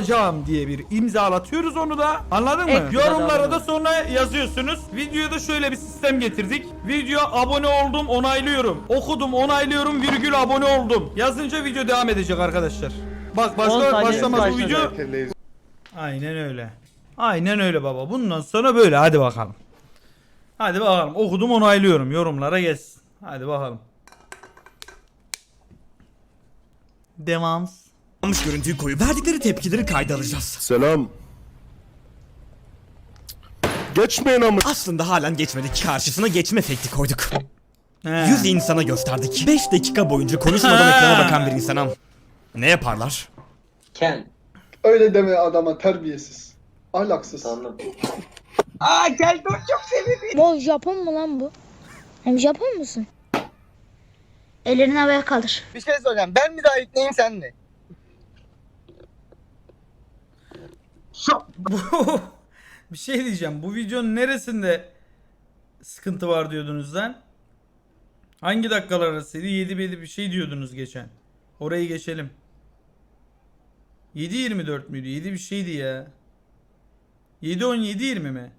yapacağım diye bir imzalatıyoruz onu da. Anladın mı? Yorumlara da sonra yazıyorsunuz. Videoda şöyle bir sistem getirdik. Video abone oldum onaylıyorum. Okudum onaylıyorum virgül abone oldum. Yazınca video devam edecek arkadaşlar. Bak On başka saniye başlamaz bu başladı. video. Aynen öyle. Aynen öyle baba. Bundan sonra böyle hadi bakalım. Hadi bakalım. Okudum onaylıyorum. Yorumlara gelsin. Hadi bakalım. Devam. Almış görüntüyü koyup verdikleri tepkileri kayda alacağız. Selam. Geçmeyin ama. Aslında halen geçmedik. Karşısına geçme efekti koyduk. He. 100 insana gösterdik. 5 dakika boyunca konuşmadan ekrana bakan bir insana. Ne yaparlar? Ken. Öyle deme adama terbiyesiz. Ahlaksız. Tamam. Bu Japon mu lan bu? Hem Japon musun? Ellerini havaya kaldır. Bir şey soracağım. Ben mi daha yükleyeyim sen mi? Bu bir şey diyeceğim. Bu videonun neresinde sıkıntı var diyordunuz lan? Hangi dakikalar arasıydı? 7 7 bir şey diyordunuz geçen. Orayı geçelim. 7.24 müydü? 7 bir şeydi ya. 7 17 20 mi?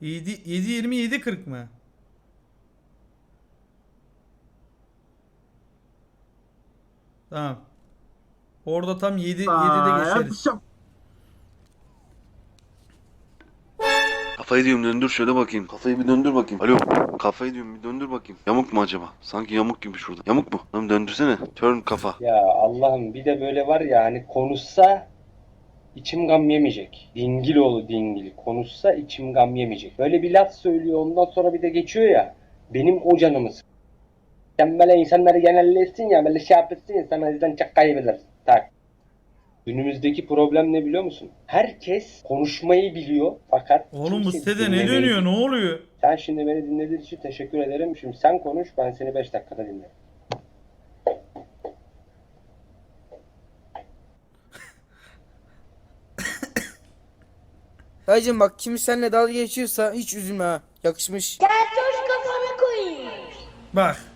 7 7 20 7 40 mı? Tamam. Orada tam 7 7'de geçeriz. Kafayı diyorum döndür şöyle bakayım. Kafayı bir döndür bakayım. Alo. Kafayı diyorum bir döndür bakayım. Yamuk mu acaba? Sanki yamuk gibi şurada. Yamuk mu? Tamam döndürsene. Turn kafa. Ya Allah'ım bir de böyle var ya hani konuşsa içim gam yemeyecek. Dingil oğlu dingil. Konuşsa içim gam yemeyecek. Böyle bir laf söylüyor ondan sonra bir de geçiyor ya. Benim o canımı Sen böyle insanları genelleşsin ya böyle şey yapırsın ya sen o yüzden çok kaybedersin. Tak. Günümüzdeki problem ne biliyor musun? Herkes konuşmayı biliyor fakat Oğlum bu sitede ne dönüyor? Ne oluyor? Sen şimdi beni dinlediğin için teşekkür ederim. Şimdi sen konuş ben seni 5 dakikada dinlerim. Dayıcım bak kim seninle dalga geçiyorsa hiç üzülme ha. Yakışmış. Keltoş kafanı koyayım. Bak.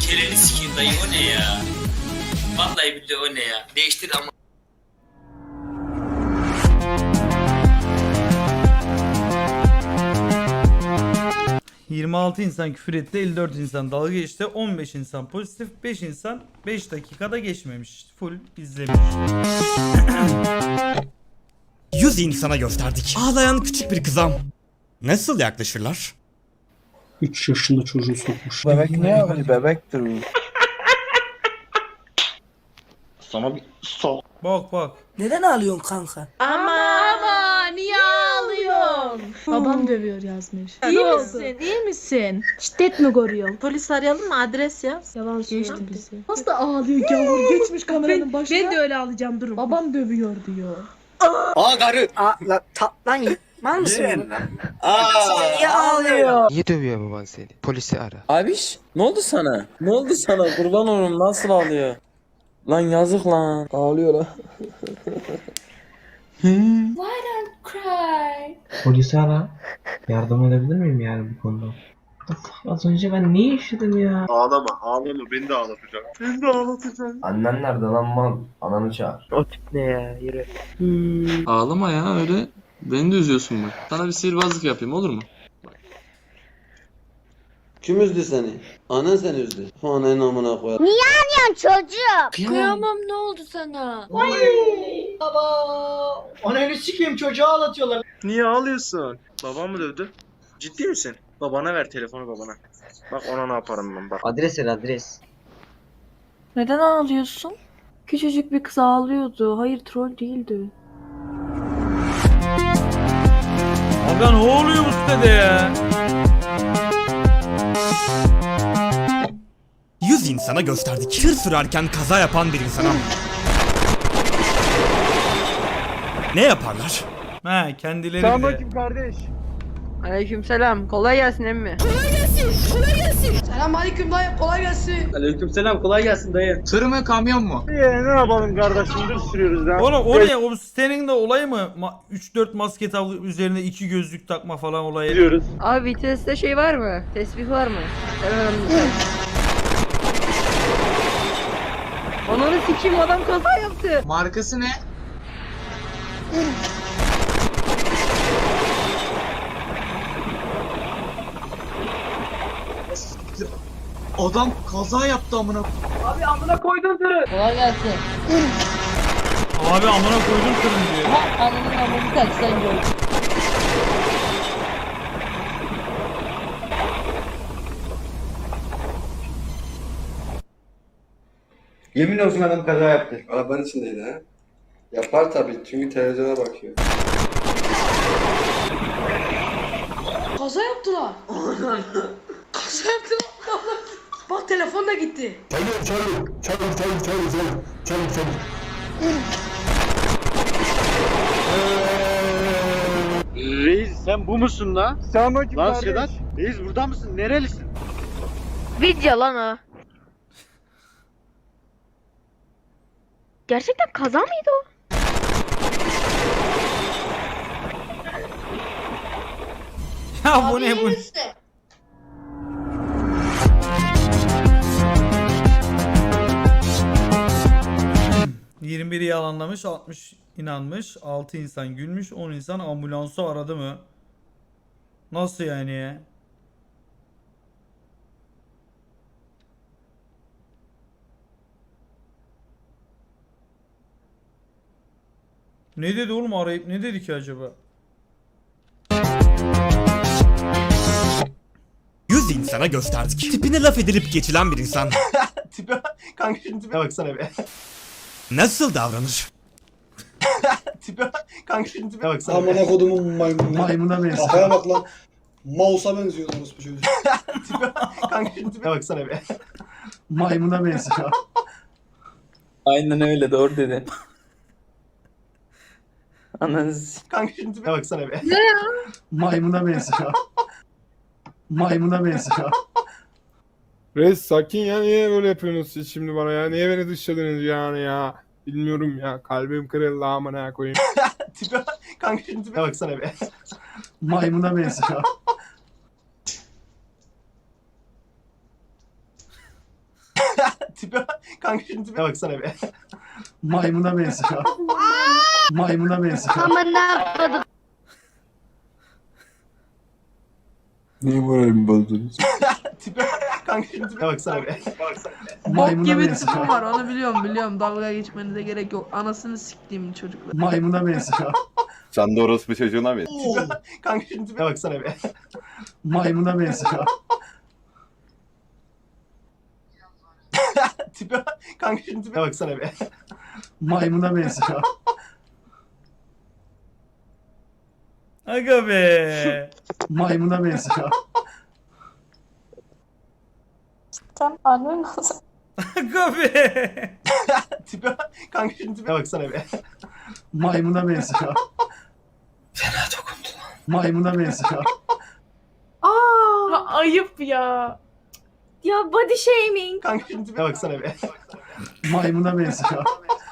Çeneni sikeyim dayı o ne ya? Vallahi billahi o ne ya? Değiştir ama. 26 insan küfür etti, 54 insan dalga geçti, 15 insan pozitif, 5 insan 5 dakikada geçmemiş. Full izlemiş. 100 insana gösterdik. Ağlayan küçük bir kıza. Nasıl yaklaşırlar? 3 yaşında çocuğu sokmuş. Bebek ne yapıyor? Bebektir bu. Bak bak. Neden ağlıyorsun kanka? Ama ama niye ağlıyorsun? Babam dövüyor yazmış. İyi misin? İyi misin? Şiddet mi görüyor? Polis arayalım mı? Adres yaz. Yalan Geçti söyledi bizi. Nasıl da ağlıyor gavur geçmiş kameranın başına. Ben de öyle alacağım durum. Babam dövüyor diyor. Aa lan ta, lan mal mısın? Niye ağlıyor? Niye dövüyor baban seni? Polisi ara. Abiş ne oldu sana? Ne oldu sana? Kurban olurum nasıl ağlıyor? Lan yazık lan. Ağlıyor lan. Cry. Polisi ara. Yardım edebilir miyim yani bu konuda? Az önce ben ne yaşadım ya? Ağlama ağlama beni de ağlatacak. Beni de ağlatacak. Annen nerede lan mal? Ananı çağır. O tip ne ya? Yürü. Ağlama ya öyle. Beni de üzüyorsun bak. Sana bir sihirbazlık yapayım olur mu? Kim üzdü seni? Anan seni üzdü. Ananın amına koyar. Lan çocuk. Kıyamam ne oldu sana? Ananı sikeyim çocuğu ağlatıyorlar. Niye ağlıyorsun? Babam mı dövdü? Ciddi misin? Babana ver telefonu babana. Bak ona ne yaparım ben bak. Adres ver adres. Neden ağlıyorsun? Küçücük bir kız ağlıyordu. Hayır troll değildi. Lan ne oluyor bu sitede ya? Yüz insana gösterdik. Tır sürerken kaza yapan bir insana. ne yaparlar? Ha kendileri Sen bakayım kardeş. Aleykümselam. Kolay gelsin emmi. Selam aleyküm dayı kolay gelsin. Aleykümselam kolay gelsin dayı. Tır mı kamyon mu? ne yapalım kardeşim dur sürüyoruz ya. Oğlum o ne? O senin de olay mı? Ma- 3-4 maske tavlı üzerine 2 gözlük takma falan olayı. Gidiyoruz. Abi viteste şey var mı? Tesbih var mı? Ananı sikeyim adam kaza yaptı. Markası ne? Adam kaza yaptı amına. Abi amına koydum tırı. Kolay gelsin. Abi amına koydum kırın diyor. Ha ananın amını tak sen gör. Yemin olsun adam kaza yaptı. Arabanın içindeydi ha. Yapar tabii çünkü televizyona bakıyor. Kaza yaptılar. Kaza yaptılar. Bak telefon da gitti. Reis sen bu musun la? Kim Lan Sedat. Reis burada mısın? Nerelisin? Video lan o. Gerçekten kaza mıydı o? Ya bu ne bu? Üstte. 21'i yalanlamış, 60 inanmış, 6 insan gülmüş, 10 insan ambulansı aradı mı? Nasıl yani ya? Ne dedi oğlum arayıp ne dedi ki acaba? Yüz insana gösterdik. Tipine laf edilip geçilen bir insan Tipe kanka şunun tipe baksana be. Nasıl davranır? Tipe kanka şunun tipe baksana Amına be. kodumun maymunu. Maymuna benziyor. Kafaya bak lan. Mouse'a benziyor orospu çocuğu. tipe kanka şunun tipe baksana be. Maymuna benziyor. Aynen öyle doğru dedi. Ananız. Kanka şunun tipe baksana be. Ne ya? Maymuna benziyor. Maymuna benziyor. Reis sakin ya niye böyle yapıyorsunuz siz şimdi bana ya? Niye beni dışladınız yani ya? Bilmiyorum ya. Kalbim kırıldı amına koyayım. tipe kanka şunun tipe baksana be. Maymuna benziyor. tipe kanka şunun tipe baksana be. Maymuna benziyor. Maymuna benziyor. Ama ne yapmadık? Niye moralimi bozdunuz? tipe kanka baksana be. Bok gibi tipim var onu biliyorum biliyorum dalga geçmenize gerek yok anasını siktiğim çocuklar. Maymuna benziyor. Sen de orospu çocuğuna mı? Kanka şunun tipe baksana be. Maymuna benziyor. tipe kanka şunun tipe baksana be. Maymuna benziyor. Aga be. Maymuna benziyor. Sen annen nasıl? Aga be. tipe kanka şunun tipe baksana be. Maymuna benziyor. Fena dokundu lan. Maymuna benziyor. Aa ayıp ya. Ya body shaming. Kanka şunun tipe baksana be. Maymuna benziyor.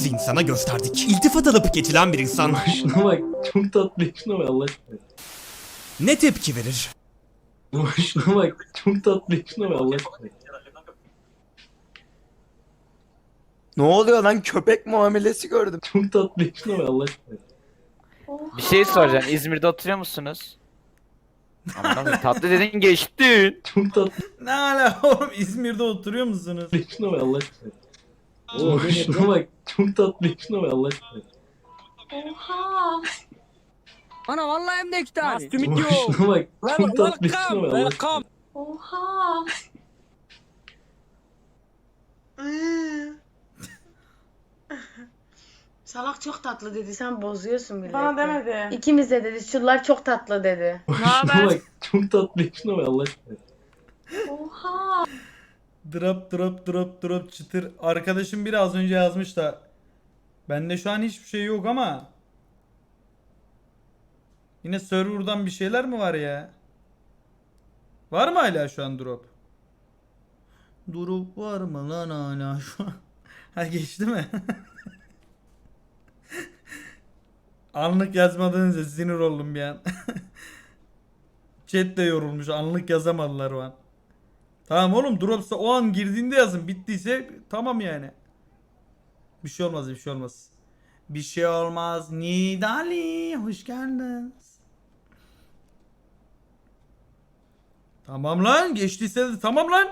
Yüz insana gösterdik. İltifat alıp geçilen bir insan Şuna bak çok tatlı şuna bak Allah aşkına. ne tepki verir? Şuna bak çok tatlı şuna bak Allah aşkına. Ne oluyor lan köpek muamelesi gördüm. Çok tatlı şuna bak Allah aşkına. Bir şey soracağım. İzmir'de oturuyor musunuz? Anladım. Tatlı dedin geçtin. Çok tatlı Ne ala oğlum İzmir'de oturuyor musunuz? şuna bak Allah aşkına. Oo, şuna bak çok tatlı şuna bak Allah aşkına. Oha. Ana vallahi hem de iki tane. Oo, şuna bak çok tatlı şuna bak Allah aşkına. Oha. Salak çok tatlı dedi. Sen bozuyorsun milleti. Bana demedi. İkimiz de dedi. Şunlar çok tatlı dedi. Ne haber? Çok tatlı şuna bak Allah aşkına. Oha. Drop drop drop drop çıtır. Arkadaşım biri az önce yazmış da bende şu an hiçbir şey yok ama yine server'dan bir şeyler mi var ya? Var mı hala şu an drop? Drop var mı lan hala şu an? Ha geçti mi? Anlık yazmadığınızda sinir oldum bir an. Chat de yorulmuş. Anlık yazamadılar o an. Tamam oğlum dropsa o an girdiğinde yazın. Bittiyse tamam yani. Bir şey olmaz bir şey olmaz. Bir şey olmaz. Nidali hoş geldiniz. Tamam lan geçtiyse de tamam lan.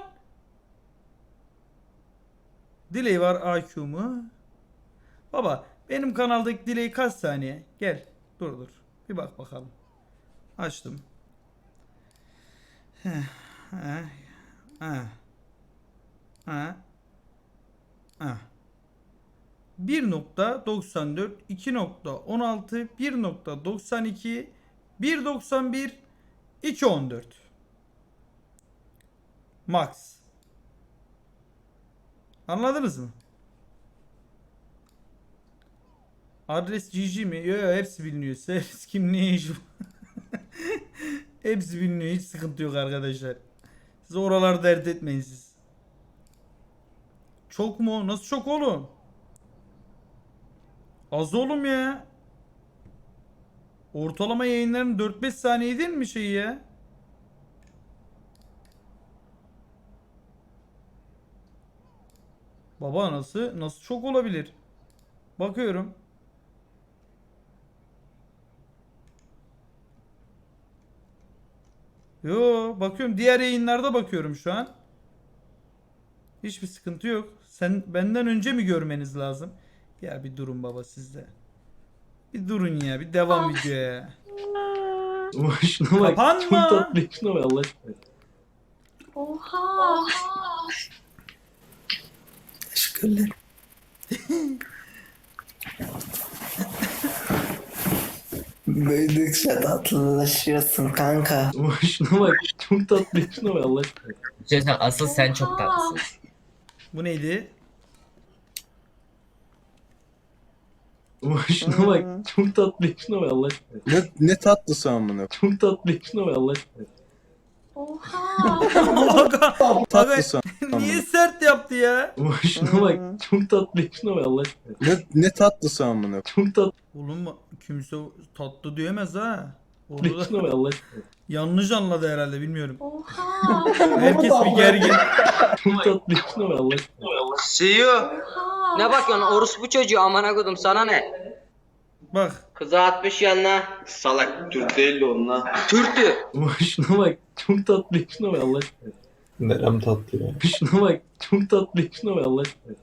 Delay var IQ mu? Baba benim kanaldaki delay kaç saniye? Gel dur dur. Bir bak bakalım. Açtım. Heh, heh. Ha. Ha. Ha. 1.94, 2.16, 1.92, 1.91, 2.14. Max. Anladınız mı? Adres GG mi? Yo yo hepsi biliniyor. Servis kimliği hepsi biliniyor. Hiç sıkıntı yok arkadaşlar. Siz oraları dert etmeyin siz. Çok mu? Nasıl çok oğlum? Az oğlum ya. Ortalama yayınların 4-5 saniye değil mi şeyi ya? Baba nasıl? Nasıl çok olabilir? Bakıyorum. Yo bakıyorum diğer yayınlarda bakıyorum şu an. Hiçbir sıkıntı yok. Sen benden önce mi görmeniz lazım? Ya bir durun baba sizde. Bir durun ya bir devam videoya. Şuna bak. Kapanma. Çok tatlı şuna bak Allah aşkına. Oha. Teşekkürler. Büyüdükçe tatlılaşıyorsun kanka. Şuna bak. Çok tatlı şuna bak Allah aşkına. Asıl sen çok tatlısın. Bu neydi? Şuna bak. Çok tatlı şuna bak Allah aşkına. Ne, ne tatlısı amına. Çok tatlı şuna bak Allah aşkına. Oha. Aga, aga, Tatlısı niye sert yaptı ya? Şuna bak. Çok tatlı şuna bak Allah aşkına. Ne, ne tatlısı amına. Çok tatlı Oğlum kimse tatlı diyemez ha. Orada şuna bak Allah aşkına. yanlış anladı herhalde bilmiyorum. Oha. Herkes bir gergin. Çok tatlı şuna bak Allah aşkına. Siyo. Ne bakıyorsun orospu çocuğu amına kodum sana ne? Bak Kıza atmış yanına. Salak Türk değil de onunla. Türktü. Şuna bak. Çok tatlı şuna bak Allah aşkına. Nerem tatlı ya. Şuna bak. Çok tatlı şuna bak Allah aşkına.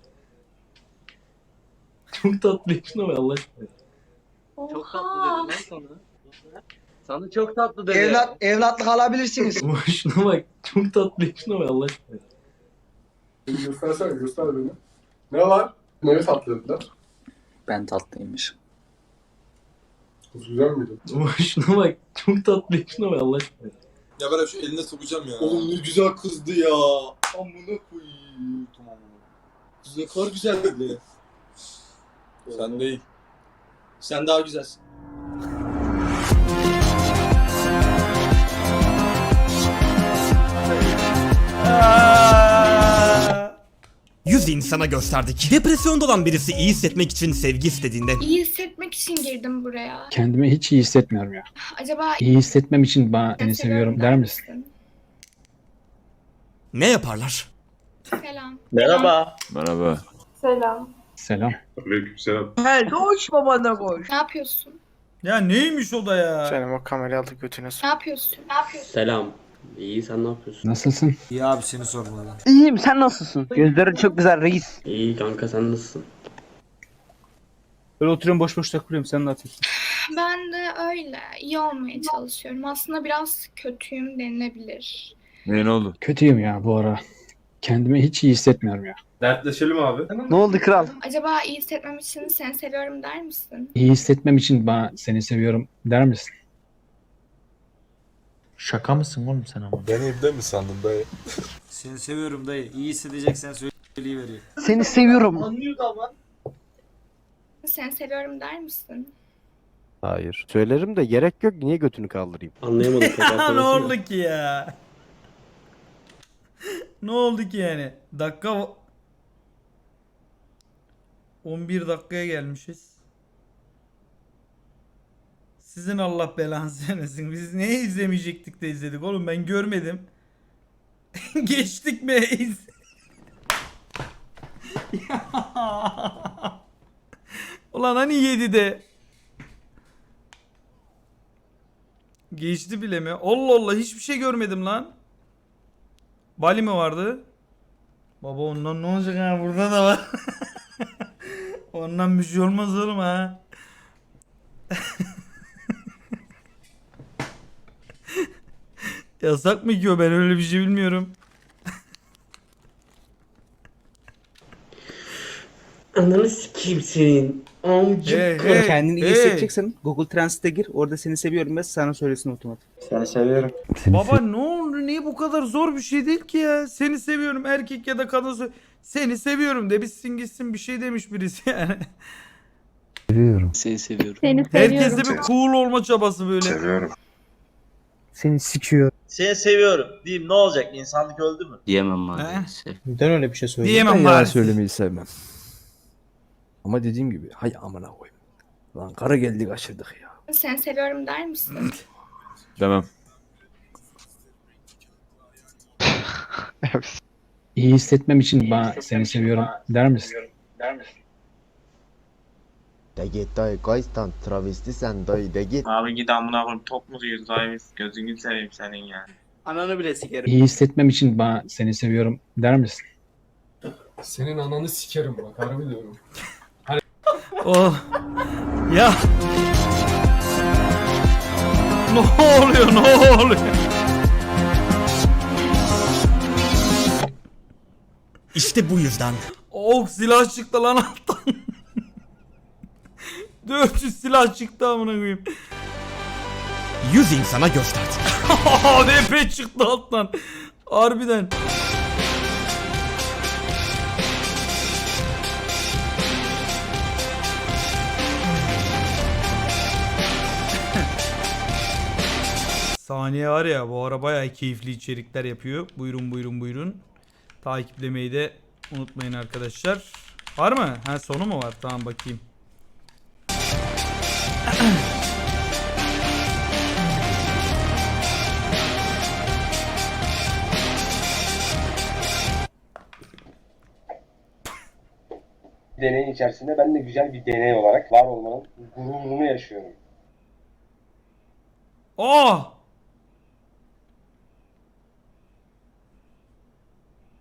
Çok tatlı şuna bak Allah aşkına. Çok tatlı dedi lan sana. Sana çok tatlı dedi. Evlat, evlatlık alabilirsiniz. Şuna bak. Çok tatlı şuna bak Allah aşkına. Göstersene göster beni. Ne var? Neye tatlı dediler? Ben tatlıymış. Kız güzel miydi? Ama şuna bak. Çok tatlı şuna bak Allah aşkına. Ya ben şu eline sokacağım ya. Oğlum ne güzel kızdı ya. Amına koyayım. Tamam. Kız ne kadar güzeldi. Sen değil. Sen daha güzelsin. Ah! 100 insana gösterdik. Depresyonda olan birisi iyi hissetmek için sevgi istediğinde İyi hissetmek için girdim buraya. Kendimi hiç iyi hissetmiyorum ya. Acaba İyi hissetmem için bana seni seviyorum der misin? ne yaparlar? Selam. Merhaba. Merhaba. Selam. Selam. Aleykümselam. Her koş babana koş. Ne yapıyorsun? Ya neymiş o da ya? Canım o kamerayı aldı götüne Ne yapıyorsun? Ne yapıyorsun? Selam. İyi sen ne yapıyorsun? Nasılsın? İyiyim sen nasılsın? Gözlerin çok güzel reis. İyi kanka sen nasılsın? Böyle oturuyorum boş boş takılıyorum sen ne yapıyorsun? Ben de öyle. iyi olmaya çalışıyorum. Aslında biraz kötüyüm denilebilir. Ne, ne oldu? Kötüyüm ya bu ara. kendimi hiç iyi hissetmiyorum ya. Dertleşelim abi. Ne oldu kral? Acaba iyi hissetmem için seni seviyorum der misin? İyi hissetmem için bana seni seviyorum der misin? Şaka mısın oğlum sen ama? Beni evde mi sandın dayı? Seni seviyorum dayı. İyi hissedeceksen söyleyiveriyor. Seni seviyorum. Anlıyordu ama. Seni seviyorum der misin? Hayır. Söylerim de gerek yok. Niye götünü kaldırayım? Anlayamadım. ne oldu ki ya? ne oldu ki yani? Dakika 11 dakikaya gelmişiz. Sizin Allah belanızı vermesin. Biz ne izlemeyecektik de izledik oğlum ben görmedim. Geçtik mi? Ulan hani 7'de? Geçti bile mi? Allah Allah hiçbir şey görmedim lan. Bali mi vardı? Baba ondan ne olacak ha burada da var. ondan bir şey olmaz oğlum ha. Yasak mı ki o ben öyle bir şey bilmiyorum. Ananı sikeyim senin. Amcık. Hey, hey, Kendini iyi hey. hissedeceksen Google Translate'e gir. Orada seni seviyorum ben sana söylesin otomatik. Seni seviyorum. Baba ne oldu? Niye bu kadar zor bir şey değil ki ya? Seni seviyorum erkek ya da kadın se- seni seviyorum de bitsin gitsin bir şey demiş birisi yani. Seni seviyorum. Seni Herkeste bir cool olma çabası böyle. Seviyorum. Seni sikiyor. Seni seviyorum. Diyeyim ne olacak? İnsanlık öldü mü? Diyemem maalesef. Neden öyle bir şey söylüyorsun? Diyemem maalesef. söylemeyi sevmem. Ama dediğim gibi hay amına koyayım. Lan karı geldik aşırdık ya. Seni seviyorum der misin? Demem. İyi hissetmem için bana seni seviyorum der misin? De git dayı kaçtan travesti sen dayı de git. Abi git amına koyayım top mu diyoruz abi? Gözünü seveyim senin yani. Ananı bile sikerim. İyi hissetmem için bana seni seviyorum der misin? Senin ananı sikerim bak harbi diyorum. Oh. Ya. Ne oluyor? Ne oluyor? İşte bu yüzden Oh silah çıktı lan alttan. 400 silah çıktı amına koyayım. 100 insana gösterdik. DP çıktı alttan. Harbiden. Saniye var ya bu ara bayağı keyifli içerikler yapıyor. Buyurun buyurun buyurun. Takiplemeyi de unutmayın arkadaşlar. Var mı? Ha sonu mu var? Tamam bakayım. Deneyin içerisinde ben de güzel bir deney olarak var olmanın gururunu yaşıyorum. Oh!